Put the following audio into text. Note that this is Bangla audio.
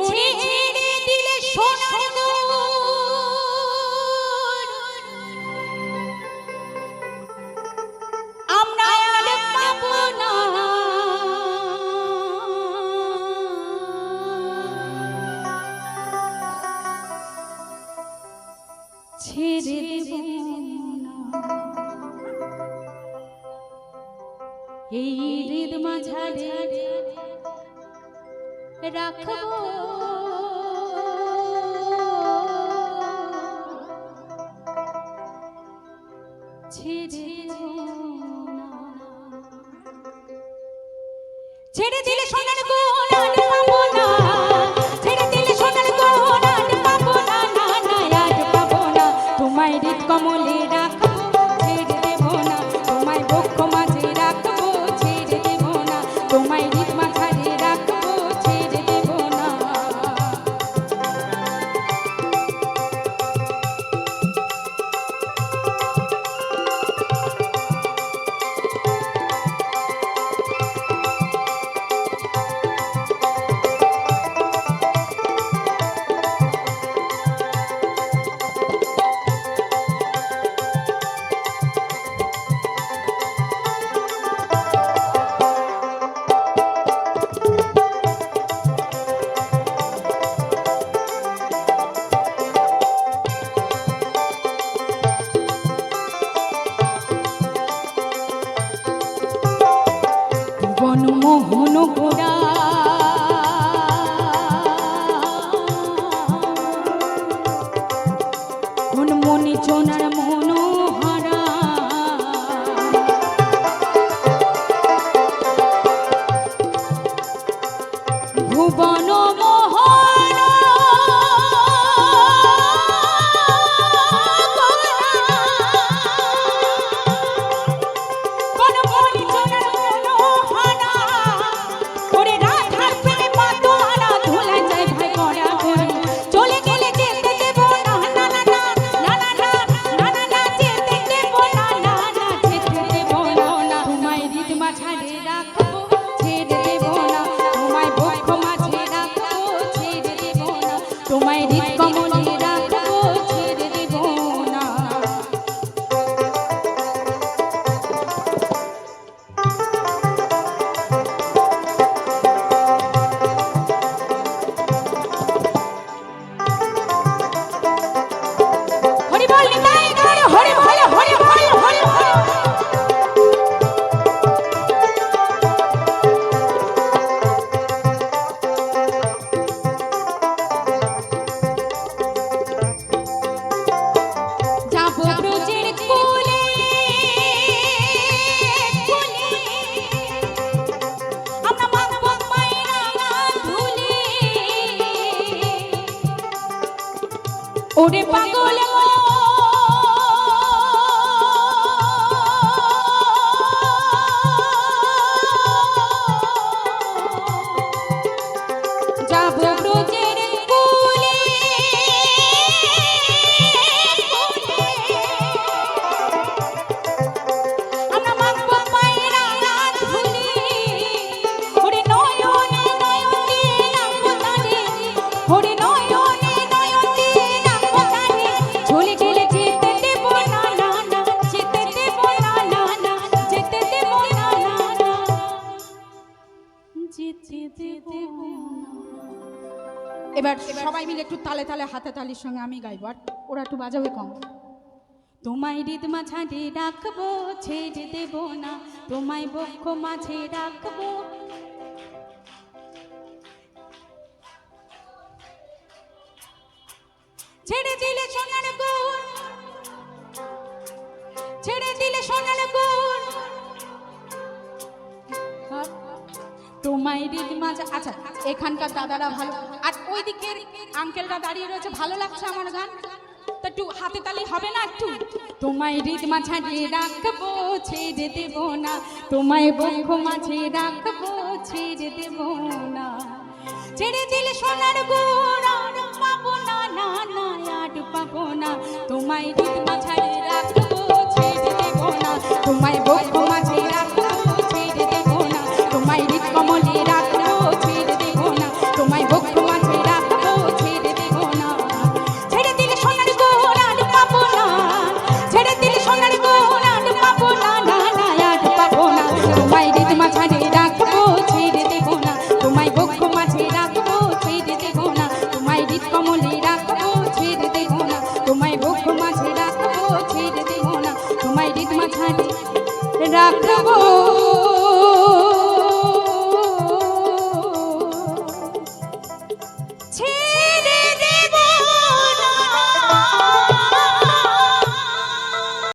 বলেছি দিলে শোনো আমরা পাবো না। ছেড়ে দেব এই হৃদ দিলে সোনার গোল না, ছেড়ে দিলে না না না আর পাবো না। তোমায় হৃদ কমলে রাখব, ছেড়ে দেব না। তোমায় বক্ষ মাঝে রাখব তোমায় Oh. ওরে পাখি এবার সবাই মিলে একটু তালে তালে, হাতে তালির সঙ্গে আমি গাইব। আর ওরা একটু বাজাবে কম। তোমায় হৃদ মাঝারে ডাকবো ছেড়ে দেব না। তোমায় বক্ষ মাঝে রাখব আচ্ছা এখানকার দাদারা ভালো। আর ওই দিকের আঙ্কেলরা দাঁড়িয়ে রয়েছে, ভালো লাগছে আমার গান? একটু হাতে হবে না একটু? তোমায় রাখব, ছেড়ে দেব না। তোমায় মাঝে রাখব, ছেড়ে দেব না। ছেড়ে দিলে সোনার আর পাবো না না না পাবো না। তোমায় হৃদ মাঝারে রাখব, ছেড়ে দেব না। তোমায়